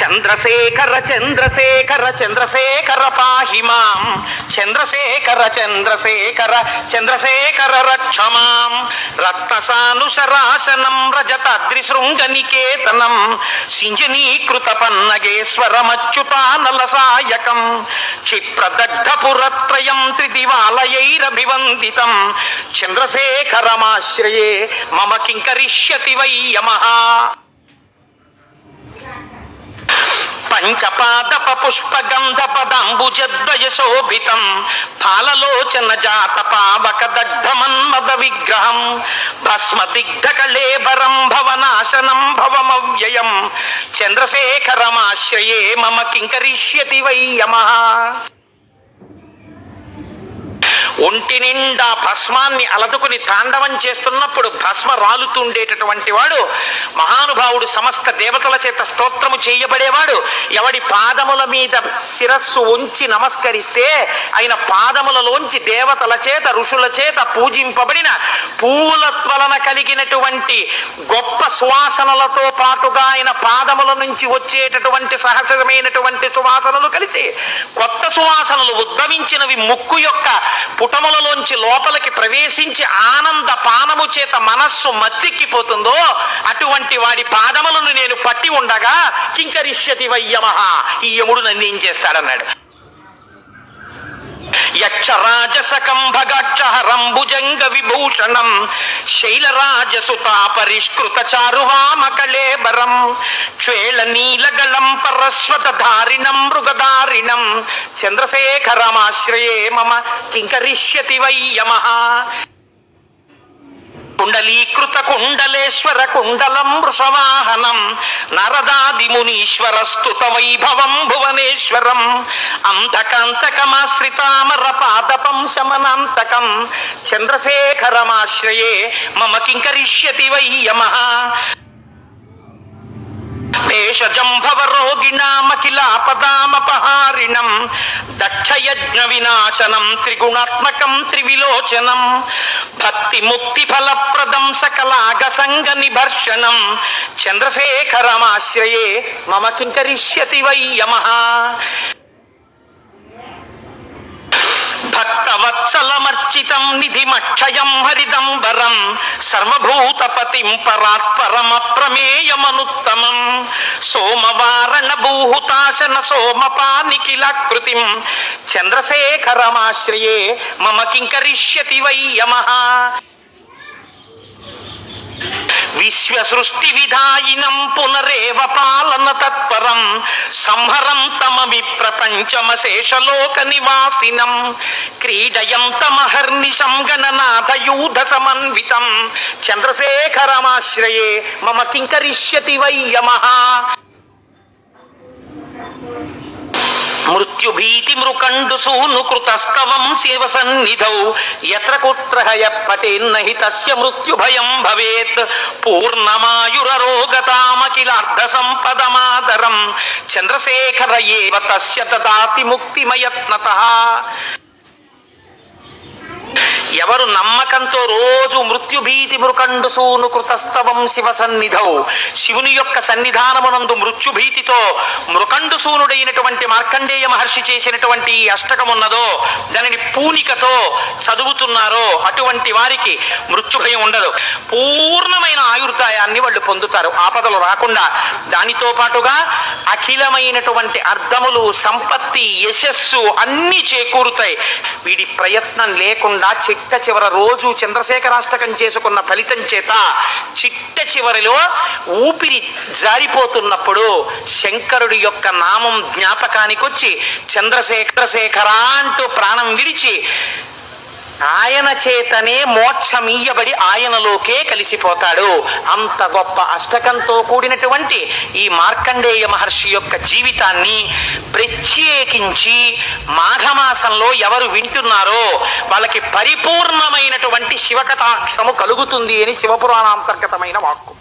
చంద్రశేఖర చంద్రశేఖర చంద్రశేఖర పాహిమాం చంద్రశేఖర చంద్రశేఖర చంద్రశేఖర రక్ష మాం. రత్నసానుసరాసనం రజతాద్రిశృంగనికేతనం. సింజనీకృత పన్నగేశ్వరమచ్యుతానల సాయకం క్షిప్రదగ్ధపురత్రయం త్రిదివాలయైరభివందితం. చంద్రశేఖరమాశ్రయే మమ కింకరిష్యతి వై యమః. పంచపాదప పుష్పగంధ పదంబుజద్వయ శోభితం ఫాలలోచన జాత పావక దగ్ధమన్మద విగ్రహం భస్మ దిగ్ధ కళేబరం భవనాశనం భవమవ్యయం చంద్రశేఖరమాశ్రయే మమ కింకరిష్యతి వై యమ ఒంటి నిండా భస్మాన్ని అలదుకుని తాండవం చేస్తున్నప్పుడు భస్మ రాలుతుండేటటువంటి వాడు మహానుభావుడు సమస్త దేవతల చేత స్తోత్రము చేయబడేవాడు. ఎవడి పాదముల మీద శిరస్సు ఉంచి నమస్కరిస్తే ఆయన పాదములలోంచి దేవతల చేత ఋషుల చేత పూజింపబడిన పూల కలిగినటువంటి గొప్ప సువాసనలతో పాటుగా ఆయన పాదముల నుంచి వచ్చేటటువంటి సహజమైనటువంటి సువాసనలు కలిసి కొత్త సువాసనలు ఉద్భవించినవి ముక్కు యొక్క పుటములలోంచి లోపలికి ప్రవేశించి ఆనంద పానము చేత మనస్సు మత్తిక్కిపోతుందో అటువంటి వాడి పాదములను నేను పట్టి ఉండగా కింకరిష్యతి వయ్యమహ ఈ యముడు నన్ను ఏం చేస్తాడన్నాడు? యక్షరాజసకంభగాక్షహరంభుజంగ విభూషణం శైలరాజసుతా పరిష్కృత చారువామకళేబరం క్షేళ నీలగళం పరస్వత ధారిణం మృగధారిణం చంద్రశేఖరమాశ్రయే మమ కింకరిష్యతి వై యమ. కుండలీకృత కుండలేశ్వర కుండలం వృషవాహనం నరదాది మునీశ్వర స్తుత వైభవం భువనేశ్వరం అంధకాంతకమాశ్రితామర పాదపం శమనాంతకం చంద్రశేఖరమాశ్రయే మమ కింకరిష్యతి వై యమ. దేశజంభవరోగిణామఖిలాపదామపహారిణం దక్షయజ్ఞ వినాశనం త్రిగుణాత్మకం త్రివిలోచనం భక్తి ముక్తి ఫలప్రదం సకలాగ సంగ నిభర్షణం చంద్రశేఖరమాశ్రయే మమ కింకరిష్యతి వై యమః. భక్తవత్సలమర్చితం నిధిమక్షయం హరిదంబరం సర్వభూతపతిం పరాత్పరమ ప్రమేయమనుత్తమం సోమవారణ భూహుతాశన సోమపానిఖిలాకృతిం చంద్రశేఖరమాశ్రయే మమ కింకరిష్యతి వై యమ. విశ్వసృష్టి విధాయినం పునరేవ పాలన తత్పరం. సంహరం తమమి ప్రపంచమశేషలోక నివాసినం క్రీడయంతమహర్నిశం గణనాథయూధ సమన్వితం చంద్రశేఖరమాశ్రయే మమ కింకరిష్యతి వై మృత్యుభీతి మృకండు సూనుకృతస్తవం శివ సన్నిధౌ ఎత్ర కుత్ర పతేన్నహి తస్య మృత్యుభయం భవేత్ పూర్ణమాయురరోగతామఖిలార్ధ సంపదమాదరం చంద్రశేఖర ఏవ తస్య దదాతి ముక్తిమయత్నత ఎవరు నమ్మకంతో రోజు మృత్యుభీతి మృకండుసూను కృతస్తవం శివ సన్నిధౌ. శివుని యొక్క సన్నిధానమునందు మృత్యుభీతితో మృకండుసూనుడైనటువంటి మార్కండేయ మహర్షి చేసినటువంటి ఈ అష్టకమున్నదో దానిని పూనికతో చదువుతున్నారో అటువంటి వారికి మృత్యుభయం ఉండదు. పూర్ణమైన ఆయుర్దాయాన్ని వాళ్ళు పొందుతారు. ఆపదలు రాకుండా దానితో పాటుగా అఖిలమైనటువంటి అర్థములు సంపత్తి యశస్సు అన్ని చేకూరుతాయి. వీడి ప్రయత్నం లేకుండా చెక్ చిట్ట చివర రోజు చంద్రశేఖరాష్టకం చేసుకున్న ఫలితం చేత చిట్ట చివరిలో ఊపిరి జారిపోతున్నప్పుడు శంకరుడి యొక్క నామం జ్ఞాపకానికి వచ్చి చంద్రశేఖర శేఖర అంటూ ప్రాణం విడిచి ఆయన చేతనే మోక్షమీయబడి ఆయనలోకే కలిసిపోతాడు. అంత గొప్ప అష్టకంతో కూడినటువంటి ఈ మార్కండేయ మహర్షి యొక్క జీవితాన్ని ప్రత్యేకించి మాఘమాసంలో ఎవరు వింటున్నారో వాళ్ళకి పరిపూర్ణమైనటువంటి శివకటాక్షము కలుగుతుంది అని శివపురాణాంతర్గతమైన వాక్కు.